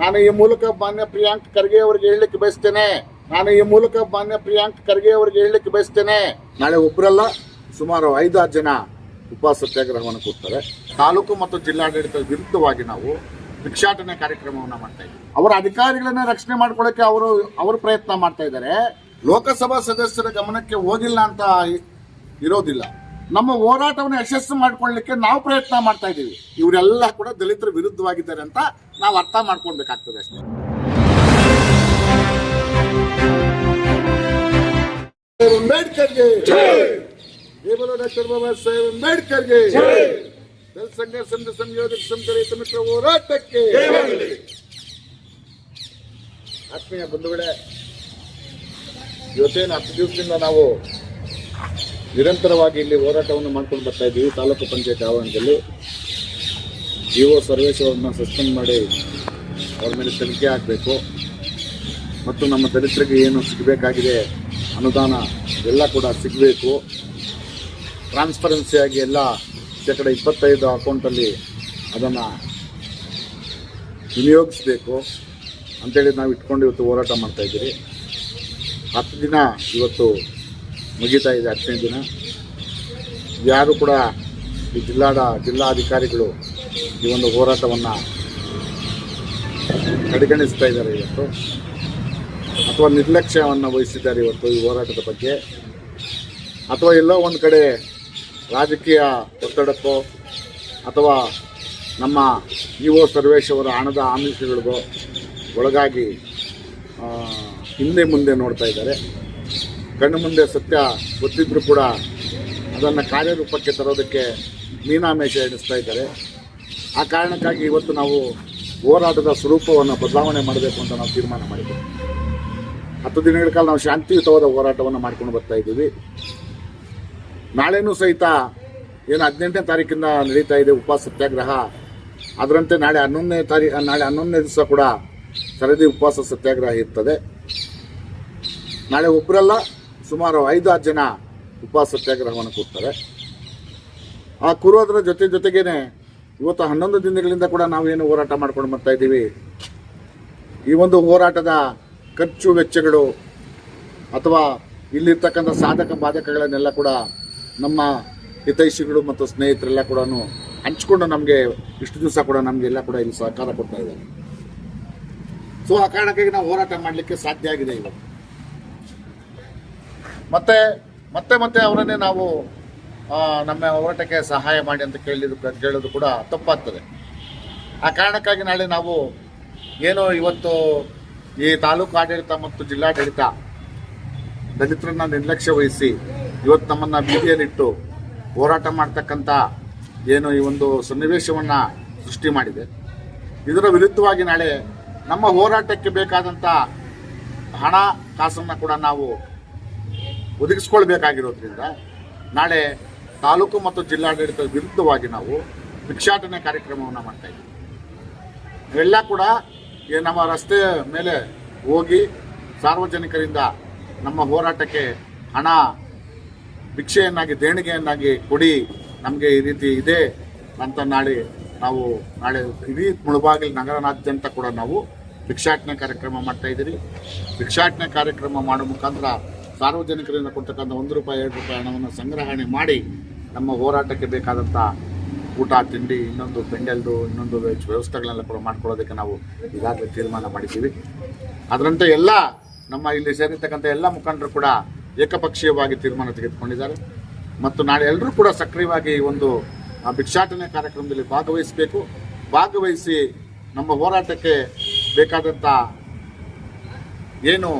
ನಾನು ಈ ಮೂಲಕ ಮಾನ್ಯ ಪ್ರಿಯಾಂಕ್ ಖರ್ಗೆ ಅವರಿಗೆ ಹೇಳಲಿಕ್ಕೆ ಬಯಸ್ತೇನೆ. ನಾನು ಈ ಮೂಲಕ ಮಾನ್ಯ ಪ್ರಿಯಾಂಕ್ ಖರ್ಗೆ ಅವರಿಗೆ ಹೇಳಲಿಕ್ಕೆ ಬಯಸ್ತೇನೆ. ನಾಳೆ ಒಬ್ಬರಲ್ಲ ಸುಮಾರು ಐದಾರು ಜನ ಉಪವಾಸ ಸತ್ಯಾಗ್ರಹವನ್ನು ಕೊಡ್ತಾರೆ. ತಾಲೂಕು ಮತ್ತು ಜಿಲ್ಲಾಡಳಿತದ ವಿರುದ್ಧವಾಗಿ ನಾವು ಭಿಕ್ಷಾಟನೆ ಕಾರ್ಯಕ್ರಮವನ್ನು ಮಾಡ್ತಾ ಇದ್ದೀವಿ. ಅವರ ಅಧಿಕಾರಿಗಳನ್ನ ರಕ್ಷಣೆ ಮಾಡ್ಕೊಳ್ಳೋಕೆ ಅವರು ಅವರು ಪ್ರಯತ್ನ ಮಾಡ್ತಾ ಇದ್ದಾರೆ. ಲೋಕಸಭಾ ಸದಸ್ಯರ ಗಮನಕ್ಕೆ ಹೋಗಿಲ್ಲ ಅಂತ ಇರೋದಿಲ್ಲ. ನಮ್ಮ ಹೋರಾಟವನ್ನು ಯಶಸ್ಸು ಮಾಡ್ಕೊಳ್ಳಿಕ್ಕೆ ನಾವು ಪ್ರಯತ್ನ ಮಾಡ್ತಾ ಇದ್ದೀವಿ. ಇವರೆಲ್ಲ ಕೂಡ ದಲಿತರ ವಿರುದ್ಧವಾಗಿದ್ದಾರೆ ಅಂತ ನಾವು ಅರ್ಥ ಮಾಡ್ಕೊಳ್ಬೇಕಾಗ್ತದೆ ಅಷ್ಟೇ. ಅಂಬೇಡ್ಕರ್ಗೆ. ಕೇವಲ ಡಾಕ್ಟರ್ ಬಾಬಾ ಸಾಹೇಬ್ ಅಂಬೇಡ್ಕರ್ಗೆ. ಸಂಘ ಸಂಘ ಸಂಯೋಜಕ ಸಂಘ ರೈತ ಮಿತ್ರ ಹೋರಾಟಕ್ಕೆ. ಆತ್ಮೀಯ ಬಂಧುಗಳೇ, ಇವತ್ತೇನು ಹತ್ತು ದಿವಸದಿಂದ ನಾವು ನಿರಂತರವಾಗಿ ಇಲ್ಲಿ ಹೋರಾಟವನ್ನು ಮಾಡ್ಕೊಂಡು ಬರ್ತಾ ಇದ್ದೀವಿ. ತಾಲೂಕು ಪಂಚಾಯತ್ ಆವರಣದಲ್ಲಿ ಜಿ ಸರ್ವೇಶ್ ಅವ್ರನ್ನ ಸಸ್ಪೆಂಡ್ ಮಾಡಿ ಅವ್ರ ಮೇಲೆ ತನಿಖೆ ಆಗಬೇಕು. ಮತ್ತು ನಮ್ಮ ದಲಿತರಿಗೆ ಏನು ಸಿಗಬೇಕಾಗಿದೆ ಅನುದಾನ ಎಲ್ಲ ಕೂಡ ಸಿಗಬೇಕು. ಟ್ರಾನ್ಸ್ಪರೆನ್ಸಿಯಾಗಿ ಎಲ್ಲ ಶೇಕಡ ಇಪ್ಪತ್ತೈದು ಅಕೌಂಟಲ್ಲಿ ಅದನ್ನು ವಿನಿಯೋಗಿಸಬೇಕು. ಅಂತೇಳಿ ನಾವು ಇಟ್ಕೊಂಡು ಇವತ್ತು ಹೋರಾಟ ಮಾಡ್ತಾ ಇದ್ದೀರಿ ಹತ್ತು ದಿನ ಇವತ್ತು ಮುಗಿತಾ ಇದೆ ಹತ್ತನೇ ದಿನ. ಯಾರು ಕೂಡ ಈ ಜಿಲ್ಲಾಡ ಜಿಲ್ಲಾಧಿಕಾರಿಗಳು ಈ ಒಂದು ಹೋರಾಟವನ್ನು ಕಡೆಗಣಿಸ್ತಾ ಇದ್ದಾರೆ ಇವತ್ತು. ಅಥವಾ ನಿರ್ಲಕ್ಷ್ಯವನ್ನು ವಹಿಸಿದ್ದಾರೆ ಇವತ್ತು ಈ ಹೋರಾಟದ ಬಗ್ಗೆ. ಅಥವಾ ಎಲ್ಲೋ ಒಂದು ಕಡೆ ರಾಜಕೀಯ ಒತ್ತಡಕ್ಕೋ, ಅಥವಾ ನಮ್ಮ ಇ ಒ ಸರ್ವೇಶ್ ಹಣದ ಆಮಿಷಗಳಿಗೋ ಒಳಗಾಗಿ ಹಿಂದೆ ಮುಂದೆ ನೋಡ್ತಾ ಇದ್ದಾರೆ. ಕಣ್ಣು ಮುಂದೆ ಸತ್ಯ ಗೊತ್ತಿದ್ದರೂ ಕೂಡ ಅದನ್ನು ಕಾರ್ಯರೂಪಕ್ಕೆ ತರೋದಕ್ಕೆ ಮೀನಾಮೇಶ ಎಣಿಸ್ತಾ ಇದ್ದಾರೆ. ಆ ಕಾರಣಕ್ಕಾಗಿ ಇವತ್ತು ನಾವು ಹೋರಾಟದ ಸ್ವರೂಪವನ್ನು ಬದಲಾವಣೆ ಮಾಡಬೇಕು ಅಂತ ನಾವು ತೀರ್ಮಾನ ಮಾಡಿದ್ದೇವೆ. ಹತ್ತು ದಿನಗಳ ಕಾಲ ನಾವು ಶಾಂತಿಯುತವಾದ ಹೋರಾಟವನ್ನು ಮಾಡ್ಕೊಂಡು ಬರ್ತಾ ಇದ್ದೀವಿ. ನಾಳೆನೂ ಸಹಿತ ಏನು ಹದಿನೆಂಟನೇ ತಾರೀಕಿಂದ ನಡೀತಾ ಇದೆ ಉಪವಾಸ ಸತ್ಯಾಗ್ರಹ. ಅದರಂತೆ ನಾಳೆ ಹನ್ನೊಂದನೇ ತಾರೀಕು ನಾಳೆ ಹನ್ನೊಂದನೇ ದಿವಸ ಕೂಡ ಸರದಿ ಉಪವಾಸ ಸತ್ಯಾಗ್ರಹ ಇರ್ತದೆ. ನಾಳೆ ಒಬ್ಬರಲ್ಲ ಸುಮಾರು ಐದಾರು ಜನ ಉಪವಾಸ ಸತ್ಯಾಗ್ರಹವನ್ನು ಕೊಡ್ತಾರೆ. ಆ ಕೂರೋದ್ರ ಜೊತೆ ಜೊತೆಗೇನೆ ಇವತ್ತು ಹನ್ನೊಂದು ದಿನಗಳಿಂದ ಕೂಡ ನಾವು ಏನು ಹೋರಾಟ ಮಾಡ್ಕೊಂಡು ಬರ್ತಾ ಇದ್ದೀವಿ. ಈ ಒಂದು ಹೋರಾಟದ ಖರ್ಚು ವೆಚ್ಚಗಳು ಅಥವಾ ಇಲ್ಲಿರ್ತಕ್ಕಂಥ ಸಾಧಕ ಬಾಧಕಗಳನ್ನೆಲ್ಲ ಕೂಡ ನಮ್ಮ ಹಿತೈಷಿಗಳು ಮತ್ತು ಸ್ನೇಹಿತರೆಲ್ಲ ಕೂಡ ಹಂಚ್ಕೊಂಡು ನಮಗೆ ಇಷ್ಟು ದಿವಸ ಕೂಡ ನಮಗೆಲ್ಲ ಕೂಡ ಇಲ್ಲಿ ಸಹಕಾರ ಕೊಡ್ತಾ ಇದ್ದಾರೆ. ಸೊ ಆ ಕಾರಣಕ್ಕಾಗಿ ನಾವು ಹೋರಾಟ ಮಾಡಲಿಕ್ಕೆ ಸಾಧ್ಯ ಆಗಿದೆ ಇವತ್ತು ಮತ್ತೆ ಮತ್ತೆ ಮತ್ತೆ ಅವರನ್ನೇ ನಾವು ನಮ್ಮ ಹೋರಾಟಕ್ಕೆ ಸಹಾಯ ಮಾಡಿ ಅಂತ ಕೇಳಿದ್ರು, ಕೇಳೋದು ಕೂಡ ತಪ್ಪಾಗ್ತದೆ. ಆ ಕಾರಣಕ್ಕಾಗಿ ನಾಳೆ ನಾವು ಏನು ಇವತ್ತು ಈ ತಾಲೂಕು ಆಡಳಿತ ಮತ್ತು ಜಿಲ್ಲಾಡಳಿತ ದಲಿತರನ್ನ ನಿರ್ಲಕ್ಷ್ಯ ವಹಿಸಿ ಇವತ್ತು ನಮ್ಮನ್ನ ಬೀದಿಯಲ್ಲಿಟ್ಟು ಹೋರಾಟ ಮಾಡ್ತಕ್ಕಂಥ ಏನು ಈ ಒಂದು ಸನ್ನಿವೇಶವನ್ನ ಸೃಷ್ಟಿ ಮಾಡಿದೆ. ಇದರ ವಿರುದ್ಧವಾಗಿ ನಾಳೆ ನಮ್ಮ ಹೋರಾಟಕ್ಕೆ ಬೇಕಾದಂಥ ಹಣ, ಕಾಸನ್ನು ಕೂಡ ನಾವು ಒದಗಿಸ್ಕೊಳ್ಬೇಕಾಗಿರೋದ್ರಿಂದ ನಾಳೆ ತಾಲೂಕು ಮತ್ತು ಜಿಲ್ಲಾಡಳಿತದ ವಿರುದ್ಧವಾಗಿ ನಾವು ಭಿಕ್ಷಾಟನೆ ಕಾರ್ಯಕ್ರಮವನ್ನು ಮಾಡ್ತಾ ಇದ್ದೀವಿ. ಇವೆಲ್ಲ ಕೂಡ ನಮ್ಮ ರಸ್ತೆ ಮೇಲೆ ಹೋಗಿ ಸಾರ್ವಜನಿಕರಿಂದ ನಮ್ಮ ಹೋರಾಟಕ್ಕೆ ಹಣ, ಭಿಕ್ಷೆಯನ್ನಾಗಿ, ದೇಣಿಗೆಯನ್ನಾಗಿ ಕೊಡಿ, ನಮಗೆ ಈ ರೀತಿ ಇದೆ ಅಂತ ನಾಳೆ ನಾವು ನಾಳೆ ಇಡೀ ಮುಳುಬಾಗಿಲು ನಗರನಾದ್ಯಂತ ಕೂಡ ನಾವು ಭಿಕ್ಷಾಟನೆ ಕಾರ್ಯಕ್ರಮ ಮಾಡ್ತಾ ಇದ್ದೀರಿ. ಭಿಕ್ಷಾಟನೆ ಕಾರ್ಯಕ್ರಮ ಮಾಡೋ ಮುಖಾಂತರ ಸಾರ್ವಜನಿಕರಿಂದ ಕೊಡ್ತಕ್ಕಂಥ ಒಂದು ರೂಪಾಯಿ, ಎರಡು ರೂಪಾಯಿ ಹಣವನ್ನು ಸಂಗ್ರಹಣೆ ಮಾಡಿ ನಮ್ಮ ಹೋರಾಟಕ್ಕೆ ಬೇಕಾದಂಥ ಊಟ, ತಿಂಡಿ, ಇನ್ನೊಂದು ಪೆಂಡಲ್ದು, ಇನ್ನೊಂದು ವ್ಯ- ವ್ಯವಸ್ಥೆಗಳನ್ನೆಲ್ಲ ಕೂಡ ಮಾಡ್ಕೊಳ್ಳೋದಕ್ಕೆ ನಾವು ಈಗಾಗಲೇ ತೀರ್ಮಾನ ಮಾಡಿದ್ದೀವಿ. ಅದರಂತೆ ಎಲ್ಲ ನಮ್ಮ ಇಲ್ಲಿ ಸೇರಿರ್ತಕ್ಕಂಥ ಎಲ್ಲ ಮುಖಂಡರು ಕೂಡ ಏಕಪಕ್ಷೀಯವಾಗಿ ತೀರ್ಮಾನ ತೆಗೆದುಕೊಂಡಿದ್ದಾರೆ. ಮತ್ತು ನಾಳೆ ಎಲ್ಲರೂ ಕೂಡ ಸಕ್ರಿಯವಾಗಿ ಈ ಒಂದು ಭಿಕ್ಷಾಟನೆ ಕಾರ್ಯಕ್ರಮದಲ್ಲಿ ಭಾಗವಹಿಸಬೇಕು. ಭಾಗವಹಿಸಿ ನಮ್ಮ ಹೋರಾಟಕ್ಕೆ ಬೇಕಾದಂಥ ಏನು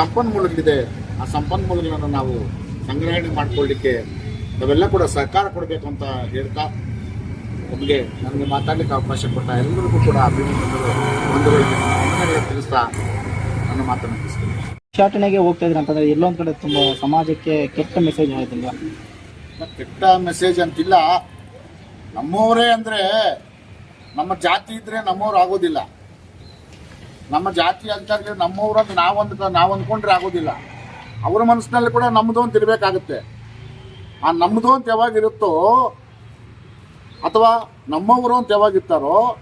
ಸಂಪನ್ಮೂಲಗಳಿದೆ. ಆ ಸಂಪನ್ಮೂಲಗಳನ್ನು ನಾವು ಸಂಗ್ರಹಣೆ ಮಾಡಿಕೊಳ್ಳಿಕ್ಕೆ ನಾವೆಲ್ಲ ಕೂಡ ಸಹಕಾರ ಕೊಡಬೇಕು ಅಂತ ಹೇಳ್ತಾ ನಮಗೆ ನನಗೆ ಮಾತಾಡಲಿಕ್ಕೆ ಅವಕಾಶ ಕೊಟ್ಟ ಎಲ್ಲರಿಗೂ ಕೂಡ ಅಭಿನಂದನೆಗಳು. ಒಂದು ತಿಳಿಸ್ತಾ ನನ್ನ ಮಾತನ್ನು ಭಿಕ್ಷಾಟನೆಗೆ ಹೋಗ್ತಾ ಇದ್ರೆ ಅಂತಂದ್ರೆ ಎಲ್ಲೊಂದ್ ಕಡೆ ತುಂಬಾ ಸಮಾಜಕ್ಕೆ ಕೆಟ್ಟ ಮೆಸೇಜ್ ಆಗೋದಿಲ್ಲ ಕೆಟ್ಟ ಮೆಸೇಜ್ ಅಂತಿಲ್ಲ. ನಮ್ಮವರೇ ಅಂದರೆ ನಮ್ಮ ಜಾತಿ ಇದ್ರೆ ನಮ್ಮವ್ರು ಆಗೋದಿಲ್ಲ. ನಮ್ಮ ಜಾತಿ ಅಂತ ನಮ್ಮವ್ರು ಅಂತ ನಾವು ಅಂದ್ ನಾವು ಅಂದ್ಕೊಂಡ್ರೆ ಆಗೋದಿಲ್ಲ. ಅವ್ರ ಮನಸ್ಸಿನಲ್ಲಿ ಕೂಡ ನಮ್ಮದು ಅಂತ ಇರಬೇಕಾಗುತ್ತೆ. ಆ ನಮ್ಮದು ಅಂತ ಯಾವಾಗಿರುತ್ತೋ, ಅಥವಾ ನಮ್ಮವರು ಅಂತ ಯಾವಾಗಿರ್ತಾರೋ,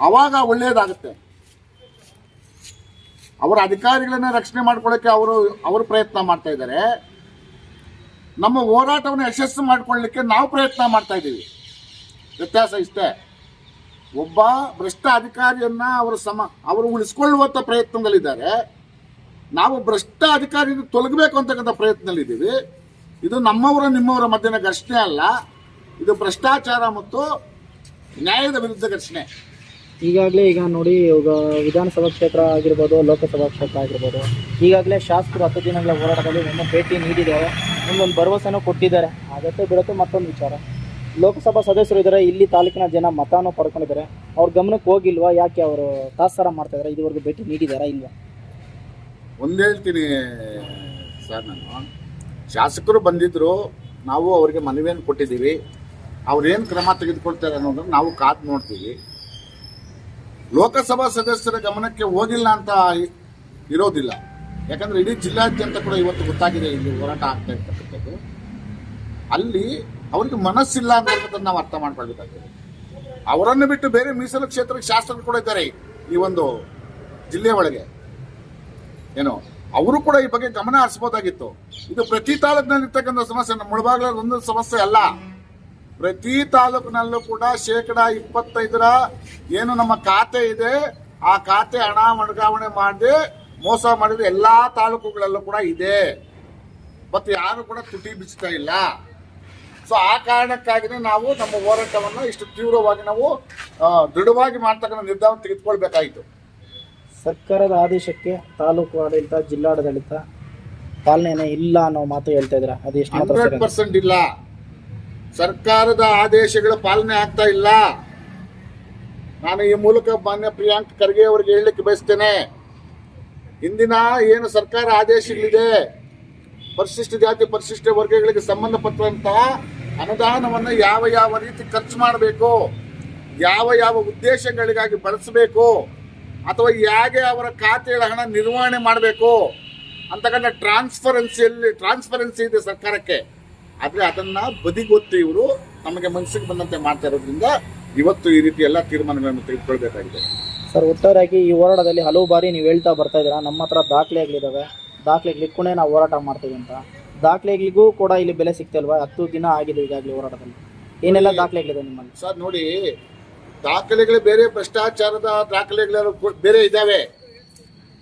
ಅವಾಗ ಒಳ್ಳೆಯದಾಗುತ್ತೆ ಅವರ ಅಧಿಕಾರಿಗಳನ್ನ ರಕ್ಷಣೆ ಮಾಡ್ಕೊಳ್ಳೋಕೆ ಅವರು ಅವರು ಪ್ರಯತ್ನ ಮಾಡ್ತಾ ಇದ್ದಾರೆ. ನಮ್ಮ ಹೋರಾಟವನ್ನು ಯಶಸ್ಸು ಮಾಡ್ಕೊಳ್ಳಿಕ್ಕೆ ನಾವು ಪ್ರಯತ್ನ ಮಾಡ್ತಾ ಇದ್ದೀವಿ ವ್ಯತ್ಯಾಸ ಇಷ್ಟೇ. ಒಬ್ಬ ಭ್ರಷ್ಟ ಅಧಿಕಾರಿಯನ್ನ ಅವರು ಸಮ, ಅವರು ಉಳಿಸ್ಕೊಳ್ಳುವಂತ ಪ್ರಯತ್ನದಲ್ಲಿದ್ದಾರೆ. ನಾವು ಭ್ರಷ್ಟ ಅಧಿಕಾರಿಯನ್ನು ತೊಲಗಬೇಕು ಅಂತಕ್ಕಂಥ ಪ್ರಯತ್ನದಲ್ಲಿದ್ದೀವಿ. ಇದು ನಮ್ಮವರ, ನಿಮ್ಮವರ ಮಧ್ಯನ ಘರ್ಷಣೆ ಅಲ್ಲ. ಇದು ಭ್ರಷ್ಟಾಚಾರ ಮತ್ತು ನ್ಯಾಯದ ವಿರುದ್ಧ ಘರ್ಷಣೆ. ಈಗಾಗಲೇ ಈಗ ನೋಡಿ ಇವಾಗ ವಿಧಾನಸಭಾ ಕ್ಷೇತ್ರ ಆಗಿರ್ಬೋದು, ಲೋಕಸಭಾ ಕ್ಷೇತ್ರ ಆಗಿರ್ಬೋದು, ಈಗಾಗಲೇ ಶಾಸಕರು ಹತ್ತು ದಿನಗಳ ಹೋರಾಟದಲ್ಲಿ ಒಂದು ಭೇಟಿ ನೀಡಿದ್ದಾರೆ. ನಿಮ್ಗೊಂದು ಭರವಸೆನೂ ಕೊಟ್ಟಿದ್ದಾರೆ. ಆಗತ್ತೆ ಬಿಡುತ್ತೆ ಮತ್ತೊಂದು ವಿಚಾರ. ಲೋಕಸಭಾ ಸದಸ್ಯರು ಇದ್ದಾರೆ ಇಲ್ಲಿ ತಾಲೂಕಿನ ಜನ ಮತಾನು ಪಡ್ಕೊಂಡಿದ್ದಾರೆ. ಅವ್ರ ಗಮನಕ್ಕೆ ಹೋಗಿಲ್ವಾ? ಯಾಕೆ ಅವರು ತಾತ್ಸಾರ ಮಾಡ್ತಾ ಇದುವರೆಗೂ ಭೇಟಿ ನೀಡಿದಾರಾ ಇಲ್ವಾ? ಒಂದು ಹೇಳ್ತೀನಿ ಸರ್ ನಾನು. ಶಾಸಕರು ಬಂದಿದ್ರು, ನಾವು ಅವರಿಗೆ ಮನವಿಯನ್ನು ಕೊಟ್ಟಿದ್ದೀವಿ. ಅವ್ರೇನು ಕ್ರಮ ತೆಗೆದುಕೊಳ್ತಾರೆ ಅನ್ನೋದನ್ನು ನಾವು ಕಾದು ನೋಡ್ತೀವಿ. ಲೋಕಸಭಾ ಸದಸ್ಯರ ಗಮನಕ್ಕೆ ಹೋಗಿಲ್ಲ ಅಂತ ಇರೋದಿಲ್ಲ. ಯಾಕಂದ್ರೆ ಇಡೀ ಜಿಲ್ಲಾದ್ಯಂತ ಕೂಡ ಇವತ್ತು ಗೊತ್ತಾಗಿದೆ ಇಲ್ಲಿ ಹೋರಾಟ ಆಗ್ತಾ ಇರ್ತಕ್ಕಂಥದ್ದು. ಅಲ್ಲಿ ಅವ್ರಿಗೆ ಮನಸ್ಸಿಲ್ಲ ಅಂತಕ್ಕಂಥದ್ದು ನಾವು ಅರ್ಥ ಮಾಡ್ಕೊಳ್ಬೇಕಾಗ್ತದೆ. ಅವರನ್ನು ಬಿಟ್ಟು ಬೇರೆ ಮೀಸಲು ಕ್ಷೇತ್ರಕ್ಕೆ ಶಾಸಕರು ಕೂಡ ಇದ್ದಾರೆ ಈ ಒಂದು ಜಿಲ್ಲೆಯ ಒಳಗೆ. ಏನು, ಅವರು ಕೂಡ ಈ ಬಗ್ಗೆ ಗಮನ ಹರಿಸಬಹುದಾಗಿತ್ತು. ಇದು ಪ್ರತಿ ತಾಲೂಕಿನಲ್ಲಿ ಇರ್ತಕ್ಕಂಥ ಸಮಸ್ಯೆ, ನಮ್ಮ ಒಂದು ಸಮಸ್ಯೆ ಅಲ್ಲ. ಪ್ರತಿ ತಾಲೂಕಿನಲ್ಲೂ ಕೂಡ ಶೇಕಡ ಇಪ್ಪತ್ತೈದರ ಏನು ನಮ್ಮ ಖಾತೆ ಇದೆ, ಆ ಖಾತೆ ಹಣ ವರ್ಗಾವಣೆ ಮಾಡಿ ಮೋಸ ಮಾಡಿದ ಎಲ್ಲಾ ತಾಲೂಕುಗಳಲ್ಲೂ ಕೂಡ ಇದೆ. ಮತ್ತೆ ಯಾರು ಕೂಡ ತುಟಿ ಬಿಚ್ಚುತ್ತಾ ಇಲ್ಲ. ಸೊ ಆ ಕಾರಣಕ್ಕಾಗಿನೇ ನಾವು ನಮ್ಮ ಹೋರಾಟವನ್ನು ಇಷ್ಟು ತೀವ್ರವಾಗಿ ನಾವು ದೃಢವಾಗಿ ಮಾಡ್ತಕ್ಕಂಥ ನಿರ್ಧಾರ ತೆಗೆದುಕೊಳ್ಬೇಕಾಯಿತು. ಸರ್ಕಾರದ ಆದೇಶಕ್ಕೆ ತಾಲೂಕು ಆಡಳಿತ ಜಿಲ್ಲಾಡಳಿತ ಪಾಲನೆ ಇಲ್ಲ ಅನ್ನೋ ಮಾತು ಹೇಳ್ತಾ ಇದ್ರ ಅದು ಎಷ್ಟು ಹಂಡ್ರೆಡ್? ಪರ್ಸೆಂಟ್ ಇಲ್ಲ. ಸರ್ಕಾರದ ಆದೇಶಗಳ ಪಾಲನೆ ಆಗ್ತಾ ಇಲ್ಲ. ನಾನು ಈ ಮೂಲಕ ಮಾನ್ಯ ಪ್ರಿಯಾಂಕ್ ಖರ್ಗೆ ಅವರಿಗೆ ಹೇಳಲಿಕ್ಕೆ ಬಯಸ್ತೇನೆ. ಇಂದಿನ ಏನು ಸರ್ಕಾರ ಆದೇಶಗಳಿದೆ ಪರಿಶಿಷ್ಟ ಜಾತಿ ಪರಿಶಿಷ್ಟ ವರ್ಗಗಳಿಗೆ ಸಂಬಂಧಪಟ್ಟಂತಹ ಅನುದಾನವನ್ನು ಯಾವ ಯಾವ ರೀತಿ ಖರ್ಚು ಮಾಡಬೇಕು, ಯಾವ ಯಾವ ಉದ್ದೇಶಗಳಿಗಾಗಿ ಬಳಸಬೇಕು, ಅಥವಾ ಹೇಗೆ ಅವರ ಖಾತೆಗಳ ಹಣ ನಿರ್ವಹಣೆ ಮಾಡಬೇಕು ಅಂತಕ್ಕಂಥ ಟ್ರಾನ್ಸ್ಪರೆನ್ಸಿಯಲ್ಲಿ ಟ್ರಾನ್ಸ್ಪರೆನ್ಸಿ ಇದೆ ಸರ್ಕಾರಕ್ಕೆ. ಆದರೆ ಅದನ್ನ ಬದಿಗೊತ್ತಿ ಇವರು ನಮಗೆ ಮನಸ್ಸಿಗೆ ಬಂದಂತೆ ಮಾಡ್ತಾ ಇರೋದ್ರಿಂದ ಇವತ್ತು ಈ ರೀತಿ ಎಲ್ಲ ತೀರ್ಮಾನಗಳನ್ನು ತೆಗೆದುಕೊಳ್ಬೇಕಾಗಿದೆ. ಸರ್, ಒಟ್ಟಾರೆಯಾಗಿ ಈ ಹೋರಾಟದಲ್ಲಿ ಹಲವು ಬಾರಿ ನೀವು ಹೇಳ್ತಾ ಬರ್ತಾ ಇದ್ದೀರಾ, ನಮ್ಮ ಹತ್ರ ದಾಖಲೆಗಳಿದ್ದಾವೆ ದಾಖಲೆಗಳಿಕ್ಕೂ ನಾವು ಹೋರಾಟ ಮಾಡ್ತೀವಿ ಅಂತ. ದಾಖಲೆಗಳಿಗೂ ಕೂಡ ಇಲ್ಲಿ ಬೆಲೆ ಸಿಗ್ತಲ್ವಾ ಹತ್ತು ದಿನ ಆಗಿದೆ ಈಗಾಗಲೇ ಹೋರಾಟದಲ್ಲಿ. ಏನೆಲ್ಲ ದಾಖಲೆಗಳಿದೆ ನಿಮ್ಮಲ್ಲಿ? ಸರ್ ನೋಡಿ ದಾಖಲೆಗಳು ಬೇರೆ ಭ್ರಷ್ಟಾಚಾರದ ದಾಖಲೆಗಳು ಬೇರೆ ಇದ್ದಾವೆ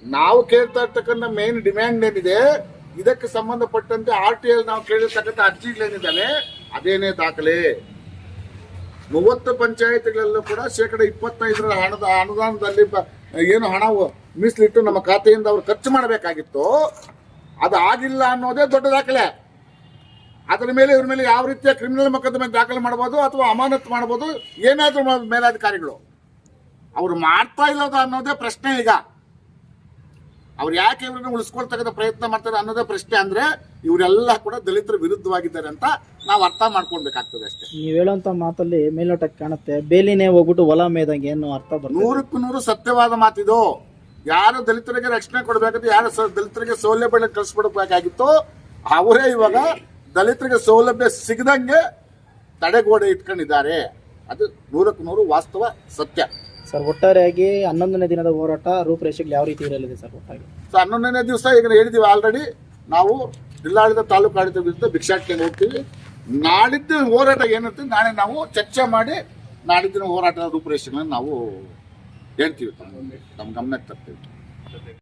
ನಾವು ಕೇಳ್ತಾ ಇರ್ತಕ್ಕಂಥ ಮೇನ್ ಡಿಮ್ಯಾಂಡ್ ಏನಿದೆ ಇದಕ್ಕೆ ಸಂಬಂಧಪಟ್ಟಂತೆ ಆರ್ ಟಿ ಎಲ್ ನಾವು ಕೇಳಿರ್ತಕ್ಕಂಥ ಅರ್ಜಿಗಳೇನಿದ್ದಾವೆ ಅದೇನೇ ದಾಖಲೆ. ಮೂವತ್ತು ಪಂಚಾಯತ್ಗಳಲ್ಲೂ ಕೂಡ ಶೇಕಡ ಇಪ್ಪತ್ತೈದರ ಹಣದ ಅನುದಾನದಲ್ಲಿ ಏನು ಹಣ ಮೀಸಲಿಟ್ಟು ನಮ್ಮ ಖಾತೆಯಿಂದ ಅವರು ಖರ್ಚು ಮಾಡಬೇಕಾಗಿತ್ತು ಅದು ಆಗಿಲ್ಲ ಅನ್ನೋದೇ ದೊಡ್ಡ ದಾಖಲೆ. ಅದರ ಮೇಲೆ ಇವ್ರ ಮೇಲೆ ಯಾವ ರೀತಿಯ ಕ್ರಿಮಿನಲ್ ಮೊಕದ್ದಮೆ ದಾಖಲೆ ಮಾಡಬಹುದು ಅಥವಾ ಅಮಾನತು ಮಾಡಬಹುದು ಏನಾದರೂ ಮಾಡ್ಬೋದು ಮೇಲಾಧಿಕಾರಿಗಳು. ಅವ್ರು ಮಾಡ್ತಾ ಇಲ್ಲದ ಅನ್ನೋದೇ ಪ್ರಶ್ನೆ ಈಗ. ಅವ್ರು ಯಾಕೆ ಇವ್ರನ್ನ ಉಳಿಸ್ಕೊಳ್ತಕ್ಕಂಥ ಪ್ರಯತ್ನ ಮಾಡ್ತಾರೆ ಅನ್ನೋದೇ ಪ್ರಶ್ನೆ ಅಂದ್ರೆ ಇವರೆಲ್ಲ ಕೂಡ ದಲಿತರ ವಿರುದ್ಧವಾಗಿದ್ದಾರೆ ಅಂತ ನಾವು ಅರ್ಥ ಮಾಡ್ಕೊಳ್ಬೇಕಾಗ್ತದೆ ಅಷ್ಟೇ. ನೀವು ಹೇಳೋಂತ ಮಾತಲ್ಲಿ ಮೇಲ್ನೋಟಕ್ಕೆ ಕಾಣುತ್ತೆ ಬೇಲಿನೇ ಹೋಗ್ಬಿಟ್ಟು ಹೊಲ ಮೇದಂಗೆ ಏನು ಅರ್ಥ ಬರ್ತದೆ. ನೂರಕ್ಕೂ ನೂರು ಸತ್ಯವಾದ ಮಾತಿದು. ಯಾರು ದಲಿತರಿಗೆ ರಕ್ಷಣೆ ಕೊಡಬೇಕಾದ್ರೆ ಯಾರು ದಲಿತರಿಗೆ ಸೌಲಭ್ಯಗಳನ್ನ ಕಳಿಸ್ಬಿಡ್ಬೇಕಾಗಿತ್ತು ಅವರೇ ಇವಾಗ ದಲಿತರಿಗೆ ಸೌಲಭ್ಯ ಸಿಗದಂಗೆ ತಡೆಗೋಡೆ ಇಟ್ಕೊಂಡಿದ್ದಾರೆ. ಅದು ನೂರಕ್ಕೆ ನೂರು ವಾಸ್ತವ ಸತ್ಯ. ಸರ್ ಒಟ್ಟಾರೆಯಾಗಿ ಹನ್ನೊಂದನೇ ದಿನದ ಹೋರಾಟ ರೂಪರೇಷೆಗಳು ಯಾವ ರೀತಿ ಇರಲಿದೆ ಸರ್ ಒಟ್ಟಾಗಿ? ಸೊ ಹನ್ನೊಂದನೇ ದಿವಸ ಈಗ ಹೇಳಿದೀವಿ ಆಲ್ರೆಡಿ ನಾವು ಜಿಲ್ಲಾಡಳಿತ ತಾಲೂಕು ಆಡಳಿತ ವಿರುದ್ಧ ಭಿಕ್ಷಾಟಕ್ಕೆ ಹೋಗ್ತೀವಿ. ನಾಡಿದ್ದು ಹೋರಾಟ ಏನಂತ ನಾಳೆ ನಾವು ಚರ್ಚೆ ಮಾಡಿ ನಾಡಿದ್ದಿನ ಹೋರಾಟದ ರೂಪರೇಷೆಗಳನ್ನು ನಾವು ಹೇಳ್ತೀವಿ ತಮ್ಮ ಗಮನಕ್ಕೆ ತರ್ತೀವಿ.